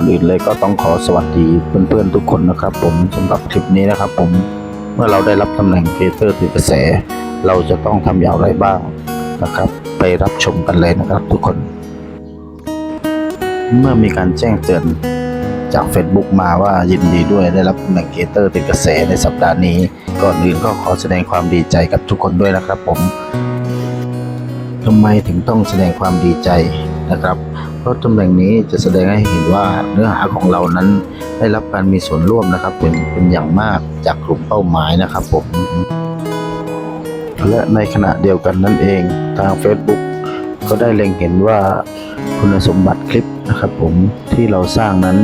่อนอื่นเลยก็ต้องขอสวัสดีเพื่อนๆทุกคนนะครับ ผมสำหรับคลิปนี้นะครับ ผมเมื่อเราได้รับตำแหน่งครีเอเตอร์ติดกระแส เราจะต้องทำอย่างไรบ้างนะครับ ไปรับชมกันเลยนะครับทุกคน เมื่อมีการแจ้งเตือนจาก Facebook มาว่ายินดีด้วยได้รับตำแหน่งครีเอเตอร์ติดกระแสในสัปดาห์นี้ ก่อนอื่นก็ขอแสดงความดีใจกับทุกคนด้วยนะครับ ผมทำไมถึงต้องแสดงความดีใจนะครับ เพราะตำแหน่งนี้จะแสดงให้เห็นว่าเนื้อหาของเรานั้นได้รับการมีส่วนร่วมนะครับเป็นเป็นอย่างมากจากกลุ่มเป้าหมายนะครับผมและในขณะเดียวกันนั่นเองทาง Facebook ก็ได้เล็งเห็นว่าคุณสมบัติคลิปนะครับผมที่เราสร้างนั้น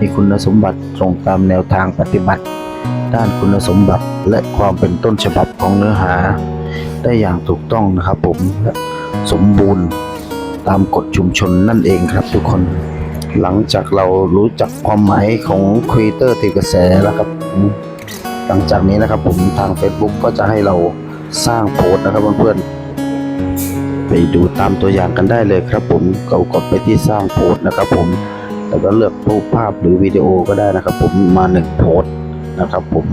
มีคุณสมบัติตรงตามแนวทางปฏิบัติ ด้านคุณสมบัติและความเป็นต้นฉบับของเนื้อหา ได้อย่างถูกต้องนะครับผมและสมบูรณ์ ตามกฎชุมชนนั่นเองครับทุกคน หลังจากเรารู้จักความหมายของครีเอเตอร์ติกระแสแล้วครับผมหลังจากนี้นะครับผมทาง Facebook ก็จะให้เราสร้างโพสต์นะครับเพื่อนๆไปดูตามตัวอย่างกันได้เลยครับ ผมก็กดไปที่สร้างโพสต์นะครับผมแล้วก็เลือกรูปภาพหรือวิดีโอก็ได้นะครับ ผมมาหนึ่งโพสต์นะครับ ผม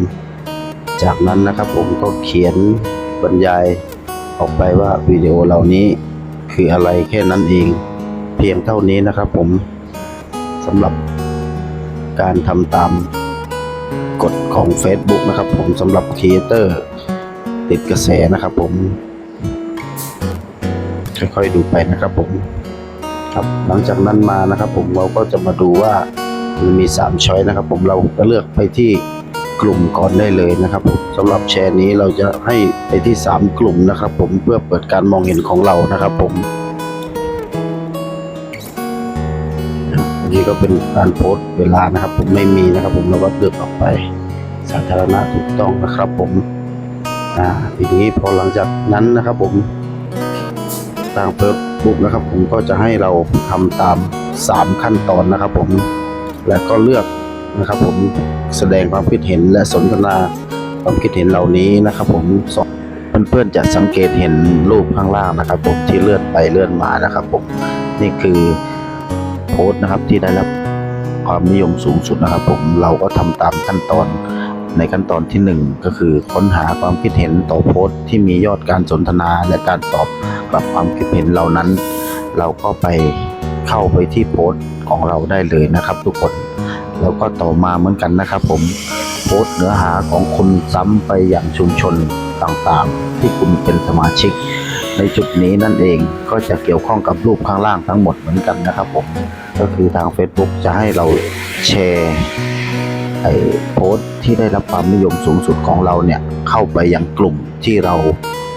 จากนั้นนะครับผมก็เขียนบรรยายออกไปว่าวิดีโอเหล่านี้ คืออะไรแค่นั้นเอง เพียงเท่านี้นะครับผมสำหรับการทำตามกฎของ Facebook นะครับผมสำหรับครีเอเตอร์ติดกระแสนะครับผม ค่อยๆดูไปนะครับผมครับหลังจากนั้นมานะครับผมเราก็จะมาดูว่ามันมี3ช้อยนะครับผมเราก็เลือกไปที่ กลุ่มก่อนได้เลยนะครับผมสำหรับแชร์นี้เราจะให้ไปที่ 3 กลุ่มนะครับ ผมเพื่อเปิดการมองเห็นของเรานะครับผมนนี้ก็เป็นการโพสต์เวลานะครับ ผมไม่มีนะครับ ผมเราก็เลือกออกไปสาธารณะถูกต้องนะครับ ผมอ่าทีนี้พอหลังจากนั้นนะครับ ผมทางเฟิร์บุ๊กนะครับ ผมก็จะให้เราทำตาม 3 ขั้นตอนนะครับ ผม และก็เลือก นะครับ ผมแสดงความคิดเห็นและสนทนาความคิดเห็นเหล่านี้นะครับ ผมเพื่อนๆจะสังเกตเห็นรูปข้างล่างนะครับ ผมที่เลื่อนไปเลื่อนมานะครับ ผมนี่คือโพสต์นะครับที่ได้รับความนิยมสูงสุดนะครับ ผมเราก็ทำตามขั้นตอนในขั้นตอนที่หนึ่งก็คือค้นหาความคิดเห็นต่อโพสต์ที่มียอดการสนทนาและการตอบกลับความคิดเห็นเหล่านั้น เราก็ไปเข้าไปที่โพสต์ของเราได้เลยนะครับทุกคน แล้วก็ต่อมาเหมือนกันนะครับผมโพสเนื้อหาของคุณซ้ำไปอย่างชุมชนต่างๆ ที่คุณเป็นสมาชิก ในจุดนี้นั่นเองก็จะเกี่ยวข้องกับรูปข้างล่างทั้งหมดเหมือนกันนะครับผมก็คือทาง Facebook จะให้เราแชร์ไอ้โพสต์ที่ได้รับความนิยมสูงสุดของเราเนี่ยเข้าไปยังกลุ่มที่เรา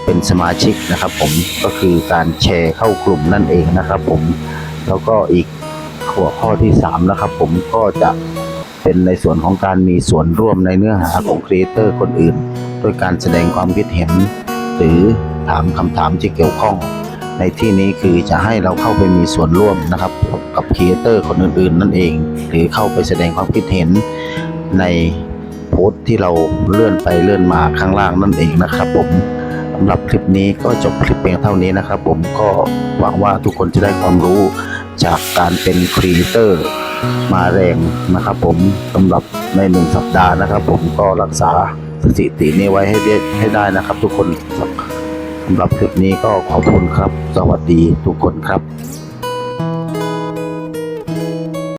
เป็นสมาชิกนะครับผมก็คือการแชร์เข้ากลุ่มนั่นเองนะครับผมแล้วก็อีก หัวข้อที่3นะครับผมก็จะเป็นในส่วนของการมีส่วนร่วมในเนื้อหาของครีเอเตอร์คนอื่น โดยการแสดงความคิดเห็น หรือถามคำถามที่เกี่ยวข้อง ในที่นี้คือจะให้เราเข้าไปมีส่วนร่วมนะครับกับครีเอเตอร์คนอื่นๆ นั่นเอง หรือเข้าไปแสดงความคิดเห็นในโพสต์ที่เราเลื่อนไปเลื่อนมาข้างล่างนั่นเองนะครับผมสำหรับคลิปนี้ก็จบคลิปเพียงเท่านี้นะครับผมก็หวังว่าทุกคนจะได้ความรู้ จากการเป็นครีเอเตอร์มาแรงนะครับผมสำหรับในหนึ่งสัปดาห์นะครับ ผมก็รักษาสถิตินี้ไว้ให้ได้ให้ได้นะครับ ทุกคนสำหรับคลิปนี้ก็ขอบคุณครับ สวัสดีทุกคนครับ